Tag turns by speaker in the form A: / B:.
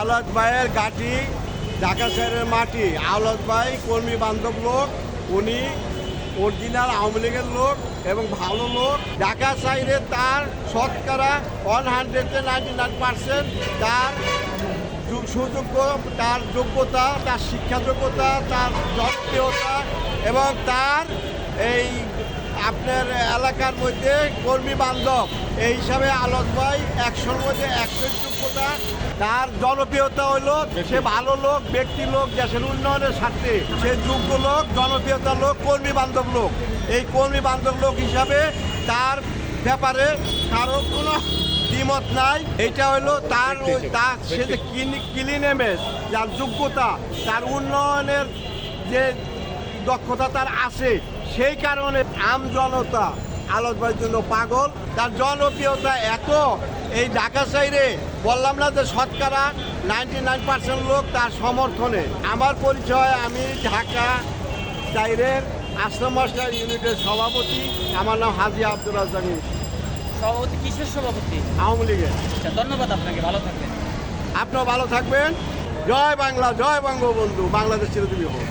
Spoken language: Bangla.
A: আওলাদ ভাইয়ের গাটি ঢাকা শহরের মাটি। আওলাদ ভাই কর্মী বান্ধব লোক, উনি অরিজিনাল আওয়ামী লীগের লোক এবং ভালো লোক। ঢাকা সাইডে তার শতকরা one hundred ninety nine percent তার সুযোগ্য, তার যোগ্যতা, তার শিক্ষা যোগ্যতা তার জনপ্রিয়তা এবং তার এই আপনার এলাকার মধ্যে কর্মী বান্ধব, এই হিসাবে আলোক ভাই একশোর মধ্যে একশো যোগ্যতা। তার জনপ্রিয়তা হইল সে ভালো লোক, ব্যক্তি লোক, দেশের উন্নয়নের স্বার্থে। সে যোগ্য লোক, জনপ্রিয়তা লোক, কর্মী বান্ধব লোক। এই কর্মী বান্ধব লোক হিসাবে তার ব্যাপারে কারও কোনো দ্বিমত নাই। এটা হলো তার তার সে যে ক্লিন এমএস যার যোগ্যতা, তার উন্নয়নের যে দক্ষতা তার আছে। সেই কারণে আম জনতা ভাইয়ের জন্য পাগল। তার জনপ্রিয়তা এত। এই ঢাকা সাইডে বললাম না যে শতকরা নাইনটি নাইন পার্সেন্ট লোক তার সমর্থনে। আমার পরিচয় আমি ঢাকা সাইডের আশ্রম মাস্টার ইউনিটের সভাপতি। আমার নাম হাজি আব্দুল রাজ্জাক
B: সভাপতি কিসের সভাপতি?
A: আওয়ামী লীগের।
B: আচ্ছা ধন্যবাদ আপনাকে ভালো থাকবেন।
A: আপনিও ভালো থাকবেন। জয় বাংলা জয় বঙ্গবন্ধু। বাংলাদেশ চিরদিনই হোক।